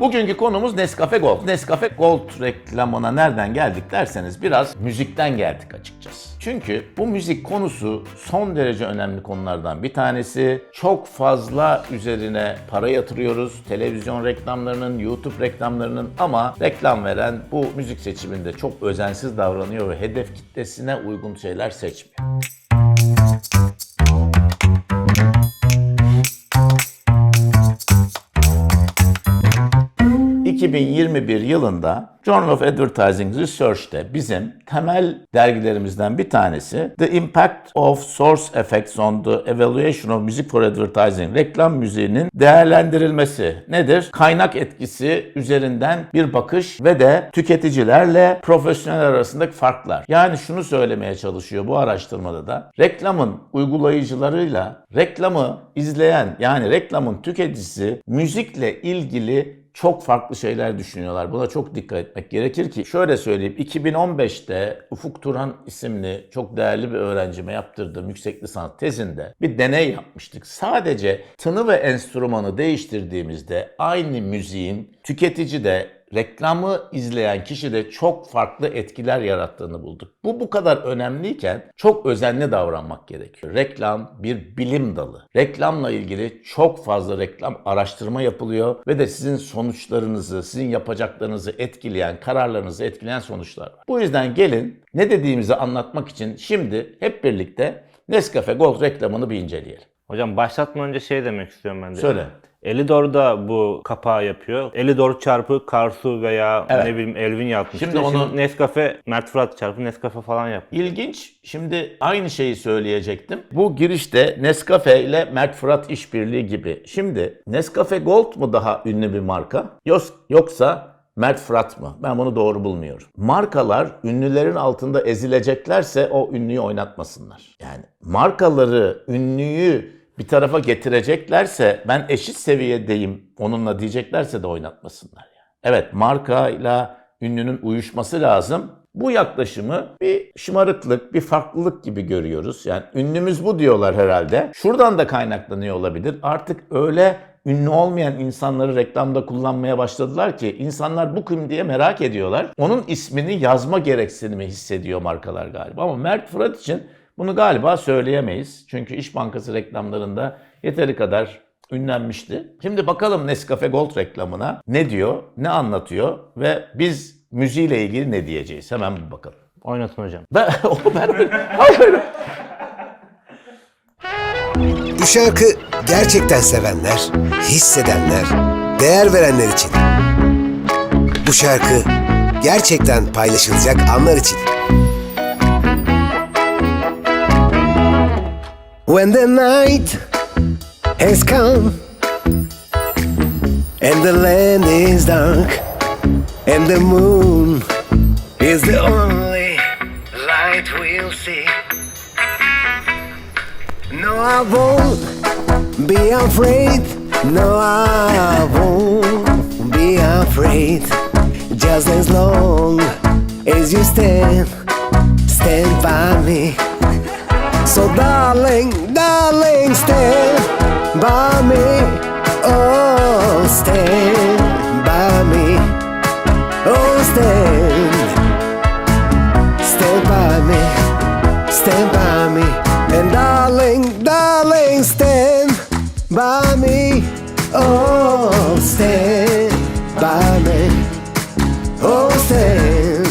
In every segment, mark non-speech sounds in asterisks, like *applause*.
Bugünkü konumuz Nescafe Gold. Nescafe Gold reklamına nereden geldik derseniz biraz müzikten geldik açıkçası. Çünkü bu müzik konusu son derece önemli konulardan bir tanesi. Çok fazla üzerine para yatırıyoruz. Televizyon reklamlarının, YouTube reklamlarının ama reklam veren bu müzik seçiminde çok özensiz davranıyor ve hedef kitlesine uygun şeyler seçmiyor. 2021 yılında Journal of Advertising Research'te bizim temel dergilerimizden bir tanesi The Impact of Source Effects on the Evaluation of Music for Advertising reklam müziğinin değerlendirilmesi nedir? Kaynak etkisi üzerinden bir bakış ve de tüketicilerle profesyonel arasındaki farklar. Yani şunu söylemeye çalışıyor bu araştırmada da reklamın uygulayıcılarıyla reklamı izleyen yani reklamın tüketicisi müzikle ilgili çok farklı şeyler düşünüyorlar. Buna çok dikkat etmek gerekir ki şöyle söyleyeyim 2015'te Ufuk Turhan isimli çok değerli bir öğrencime yaptırdığım yüksek lisans tezinde bir deney yapmıştık. Sadece tını ve enstrümanı değiştirdiğimizde aynı müziğin tüketici de reklamı izleyen kişi de çok farklı etkiler yarattığını bulduk. Bu bu kadar önemliyken çok özenli davranmak gerekiyor. Reklam bir bilim dalı. Reklamla ilgili çok fazla reklam araştırma yapılıyor ve de sizin sonuçlarınızı, sizin yapacaklarınızı etkileyen, kararlarınızı etkileyen sonuçlar var. Bu yüzden gelin ne dediğimizi anlatmak için şimdi hep birlikte Nescafe Gold reklamını bir inceleyelim. Hocam başlatmadan önce şey demek istiyorum ben de. Söyle. Elidor da bu kapağı yapıyor. Elidor çarpı Karsu veya Evet. ne bileyim Elvin yapmıştı. Şimdi onu- Nescafe, Mert Fırat çarpı Nescafe falan yapıyor. İlginç. Şimdi aynı şeyi söyleyecektim. Bu girişte Nescafe ile Mert Fırat işbirliği gibi. Şimdi Nescafe Gold mu daha ünlü bir marka? Yos- Yoksa Mert Fırat mı? Ben bunu doğru bulmuyorum. Markalar ünlülerin altında ezileceklerse o ünlüyü oynatmasınlar. Yani markaları, ünlüyü bir tarafa getireceklerse ben eşit seviyedeyim onunla diyeceklerse de oynatmasınlar. Yani. Evet markayla ünlünün uyuşması lazım. Bu yaklaşımı bir şımarıklık, bir farklılık gibi görüyoruz. Yani ünlümüz bu diyorlar herhalde. Şuradan da kaynaklanıyor olabilir. Artık öyle ünlü olmayan insanları reklamda kullanmaya başladılar ki insanlar bu kim diye merak ediyorlar. Onun ismini yazma gereksinimi hissediyor markalar galiba. Ama Mert Fırat için bunu galiba söyleyemeyiz. Çünkü İş Bankası reklamlarında yeteri kadar ünlenmişti. Şimdi bakalım Nescafe Gold reklamına ne diyor, ne anlatıyor ve biz müziğiyle ilgili ne diyeceğiz? Hemen bir bakalım. Oynatın hocam. Ben, *laughs* o ben Hayır. Bu şarkı gerçekten sevenler, hissedenler, değer verenler için. Bu şarkı gerçekten paylaşılacak anlar için. When the night has come and the land is dark and the moon is the only light we'll see. No, I won't be afraid. No, I won't be afraid. Just as long as you stand, stand by me. So, darling, darling, stand by me. Oh, stand by me. Oh, stand. Stand by me, stand by me, and darling, darling, stand by me. Oh, stand by me. Oh, stand,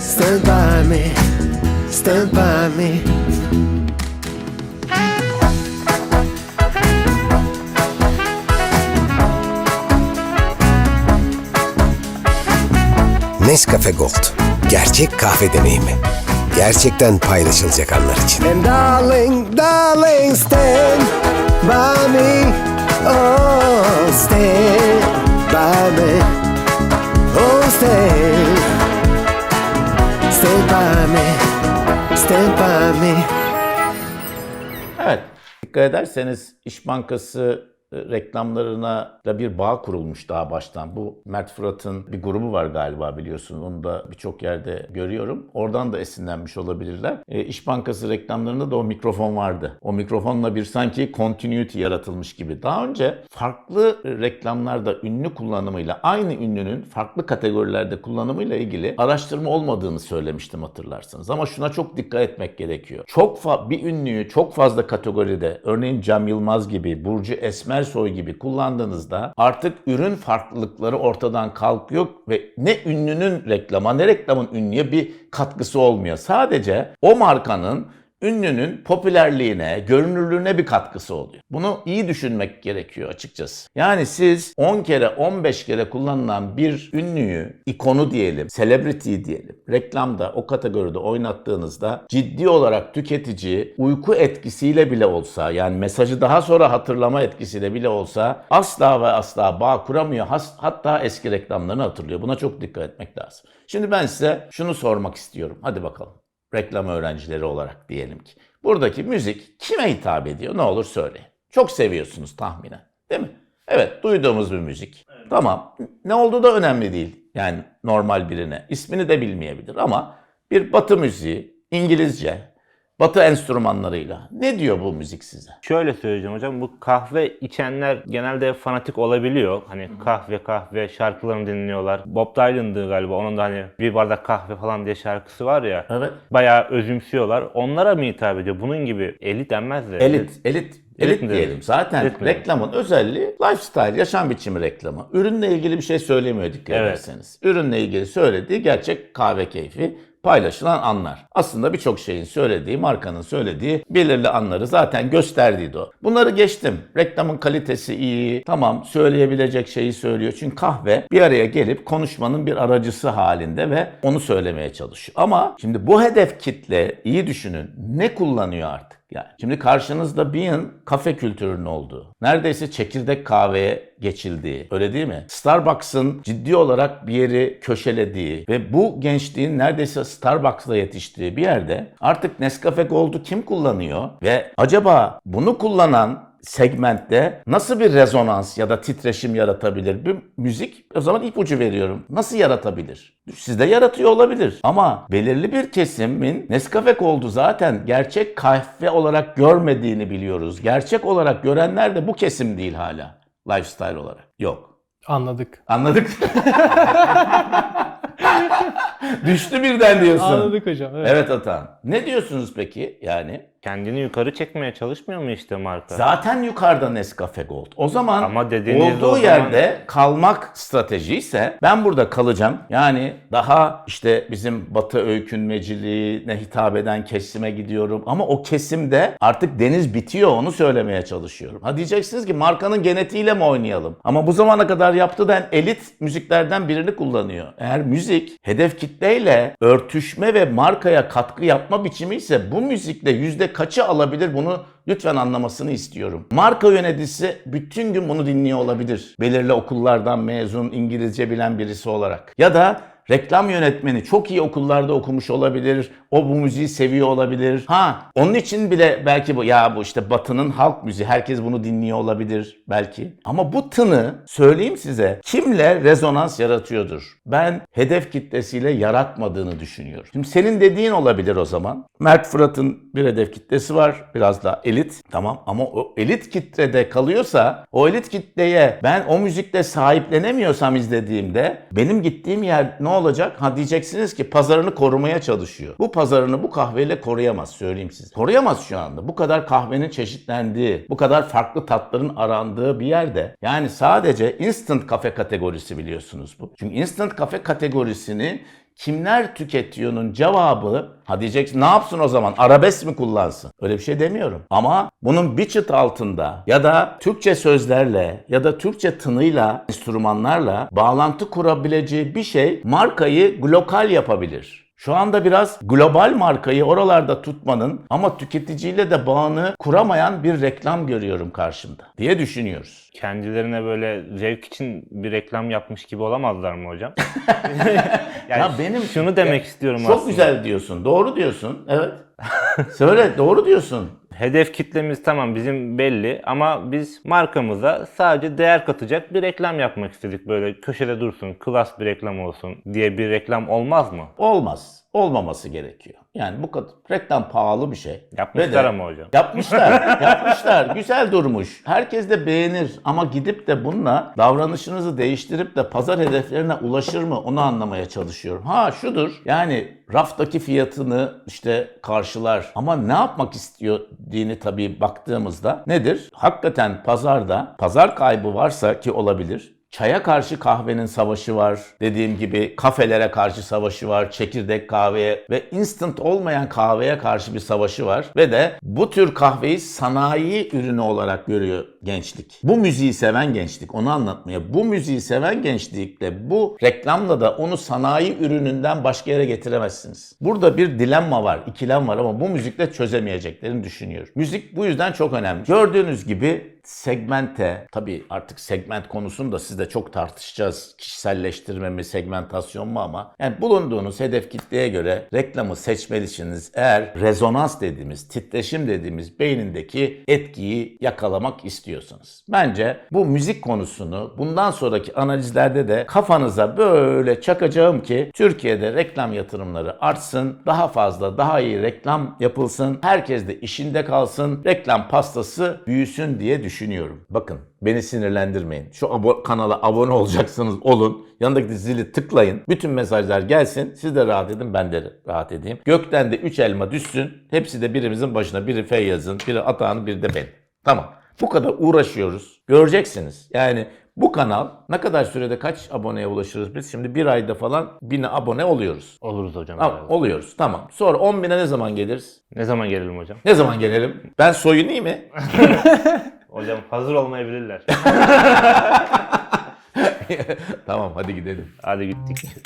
stand by me, stand by me. Nescafe Gold. Gerçek kahve deneyimi. Gerçekten paylaşılacak anlar için. And darling, darling, stand by me. Oh, stand by me. Evet. Dikkat ederseniz İş Bankası reklamlarına da bir bağ kurulmuş daha baştan. Bu Mert Fırat'ın bir grubu var galiba biliyorsun. Onu da birçok yerde görüyorum. Oradan da esinlenmiş olabilirler. E, İş Bankası reklamlarında da o mikrofon vardı. O mikrofonla bir sanki continuity yaratılmış gibi. Daha önce farklı reklamlarda ünlü kullanımıyla aynı ünlünün farklı kategorilerde kullanımıyla ilgili araştırma olmadığını söylemiştim hatırlarsanız. Ama şuna çok dikkat etmek gerekiyor. Çok bir ünlüyü çok fazla kategoride örneğin Cem Yılmaz gibi, Burcu Esmersoy gibi kullandığınızda artık ürün farklılıkları ortadan kalkıyor ve ne ünlünün reklama ne reklamın ünlüye bir katkısı olmuyor. Sadece o markanın ünlünün popülerliğine, görünürlüğüne bir katkısı oluyor. Bunu iyi düşünmek gerekiyor açıkçası. Yani siz 10 kere, 15 kere kullanılan bir ünlüyü, ikonu diyelim, celebrity diyelim, reklamda o kategoride oynattığınızda ciddi olarak tüketici uyku etkisiyle bile olsa, yani mesajı daha sonra hatırlama etkisiyle bile olsa asla ve asla bağ kuramıyor. Hatta eski reklamlarını hatırlıyor. Buna çok dikkat etmek lazım. Şimdi ben size şunu sormak istiyorum. Hadi bakalım reklam öğrencileri olarak diyelim ki. Buradaki müzik kime hitap ediyor? Ne olur söyleyin. Çok seviyorsunuz tahminen. Değil mi? Evet, duyduğumuz bir müzik. Tamam. Ne olduğu da önemli değil. Yani normal birine. İsmini de bilmeyebilir ama bir batı müziği, İngilizce, batı enstrümanlarıyla. Ne diyor bu müzik size? Şöyle söyleyeceğim hocam bu kahve içenler genelde fanatik olabiliyor. Hani kahve kahve şarkılarını dinliyorlar. Bob Dylan'dı galiba onun da hani bir bardak kahve falan diye şarkısı var ya. Evet. Bayağı özümsüyorlar. Onlara mı hitap ediyor? Bunun gibi elit denmez de. Elit, elit, elit mi diyelim. Zaten Elit reklamın özelliği lifestyle, yaşam biçimi reklamı. Ürünle ilgili bir şey söylemiyor dikkat Evet. ederseniz. Ürünle ilgili söylediği gerçek kahve keyfi paylaşılan anlar. Aslında birçok şeyin söylediği, markanın söylediği belirli anları zaten gösterdiydi o. Bunları geçtim. Reklamın kalitesi iyi. Tamam söyleyebilecek şeyi söylüyor. Çünkü kahve bir araya gelip konuşmanın bir aracısı halinde ve onu söylemeye çalışıyor. Ama şimdi bu hedef kitle iyi düşünün. Ne kullanıyor artık? Yani şimdi karşınızda bir yıl kafe kültürünün olduğu, neredeyse çekirdek kahveye geçildiği, öyle değil mi? Starbucks'ın ciddi olarak bir yeri köşelediği ve bu gençliğin neredeyse Starbucks'la yetiştiği bir yerde artık Nescafe Gold'u kim kullanıyor ve acaba bunu kullanan segmentte nasıl bir rezonans ya da titreşim yaratabilir? Bir müzik o zaman ipucu veriyorum. Nasıl yaratabilir? Sizde yaratıyor olabilir. Ama belirli bir kesimin Nescafe oldu zaten gerçek kahve olarak görmediğini biliyoruz. Gerçek olarak görenler de bu kesim değil hala. Lifestyle olarak. Yok. Anladık. Anladık. *laughs* *laughs* Düştü birden diyorsun. Anladık hocam. Evet. Evet Atan. Ne diyorsunuz peki yani? Kendini yukarı çekmeye çalışmıyor mu işte marka? Zaten yukarıda Nescafe Gold. O zaman Ama dediğiniz olduğu o zaman- yerde kalmak strateji ise ben burada kalacağım. Yani daha işte bizim batı öykünmeciliğine hitap eden kesime gidiyorum. Ama o kesimde artık deniz bitiyor onu söylemeye çalışıyorum. Ha diyeceksiniz ki markanın genetiğiyle mi oynayalım? Ama bu zamana kadar yaptığı da elit müziklerden birini kullanıyor. Eğer müzik hedef kitleyle örtüşme ve markaya katkı yapma biçimi ise bu müzikle yüzde kaçı alabilir bunu lütfen anlamasını istiyorum. Marka yöneticisi bütün gün bunu dinliyor olabilir. Belirli okullardan mezun İngilizce bilen birisi olarak. Ya da reklam yönetmeni çok iyi okullarda okumuş olabilir. O bu müziği seviyor olabilir. Ha onun için bile belki bu ya bu işte batının halk müziği herkes bunu dinliyor olabilir belki. Ama bu tını söyleyeyim size kimle rezonans yaratıyordur. Ben hedef kitlesiyle yaratmadığını düşünüyorum. Şimdi senin dediğin olabilir o zaman. Mert Fırat'ın bir hedef kitlesi var. Biraz da elit. Tamam ama o elit kitlede kalıyorsa o elit kitleye ben o müzikle sahiplenemiyorsam izlediğimde benim gittiğim yer ne olacak? Ha diyeceksiniz ki pazarını korumaya çalışıyor. Bu pazarını bu kahveyle koruyamaz söyleyeyim size. Koruyamaz şu anda. Bu kadar kahvenin çeşitlendiği, bu kadar farklı tatların arandığı bir yerde. Yani sadece instant kafe kategorisi biliyorsunuz bu. Çünkü instant kafe kategorisini kimler tüketiyor'nun cevabı ha diyeceksin ne yapsın o zaman arabesk mi kullansın? Öyle bir şey demiyorum. Ama bunun bir çıt altında ya da Türkçe sözlerle ya da Türkçe tınıyla, enstrümanlarla bağlantı kurabileceği bir şey markayı global yapabilir. Şu anda biraz global markayı oralarda tutmanın ama tüketiciyle de bağını kuramayan bir reklam görüyorum karşımda diye düşünüyoruz. Kendilerine böyle zevk için bir reklam yapmış gibi olamazlar mı hocam? *laughs* yani Ya benim şunu demek istiyorum Çok aslında. güzel diyorsun. Doğru diyorsun. Evet. *laughs* Söyle doğru diyorsun. Hedef kitlemiz tamam bizim belli ama biz markamıza sadece değer katacak bir reklam yapmak istedik. Böyle köşede dursun, klas bir reklam olsun diye bir reklam olmaz mı? Olmaz. Olmaması gerekiyor. Yani bu kadar reklam pahalı bir şey. Yapmışlar de- ama hocam. Yapmışlar. *laughs* yapmışlar. Güzel durmuş. Herkes de beğenir ama gidip de bununla davranışınızı değiştirip de pazar hedeflerine ulaşır mı onu anlamaya çalışıyorum. Ha şudur. Yani raftaki fiyatını işte karşılar ama ne yapmak istiyor dini tabii baktığımızda nedir? Hakikaten pazarda pazar kaybı varsa ki olabilir. Çaya karşı kahvenin savaşı var. Dediğim gibi kafelere karşı savaşı var. Çekirdek kahveye ve instant olmayan kahveye karşı bir savaşı var. Ve de bu tür kahveyi sanayi ürünü olarak görüyor gençlik. Bu müziği seven gençlik onu anlatmaya. Bu müziği seven gençlikle bu reklamla da onu sanayi ürününden başka yere getiremezsiniz. Burada bir dilemma var, ikilem var ama bu müzikle çözemeyeceklerini düşünüyorum. Müzik bu yüzden çok önemli. Gördüğünüz gibi segmente, tabii artık segment konusunu da sizle çok tartışacağız. Kişiselleştirme mi, segmentasyon mu ama yani bulunduğunuz hedef kitleye göre reklamı seçmelisiniz. Eğer rezonans dediğimiz, titreşim dediğimiz beynindeki etkiyi yakalamak istiyorsanız. Bence bu müzik konusunu bundan sonraki analizlerde de kafanıza böyle çakacağım ki Türkiye'de reklam yatırımları artsın, daha fazla, daha iyi reklam yapılsın, herkes de işinde kalsın, reklam pastası büyüsün diye düşünüyorum. Bakın beni sinirlendirmeyin. Şu abo- kanala abone olacaksınız olun. Yanındaki zili tıklayın. Bütün mesajlar gelsin. Siz de rahat edin ben de rahat edeyim. Gökten de 3 elma düşsün. Hepsi de birimizin başına. Biri Feyyaz'ın, biri Atağan'ın, biri de benim. Tamam. Bu kadar uğraşıyoruz. Göreceksiniz. Yani bu kanal ne kadar sürede kaç aboneye ulaşırız biz? Şimdi bir ayda falan bine abone oluyoruz. Oluruz hocam. Tamam, herhalde. oluyoruz. Tamam. Sonra 10 bine ne zaman geliriz? Ne zaman gelelim hocam? Ne zaman gelelim? Ben soyunayım mı? *laughs* Hocam hazır olmayabilirler. *laughs* tamam hadi gidelim. Hadi gittik.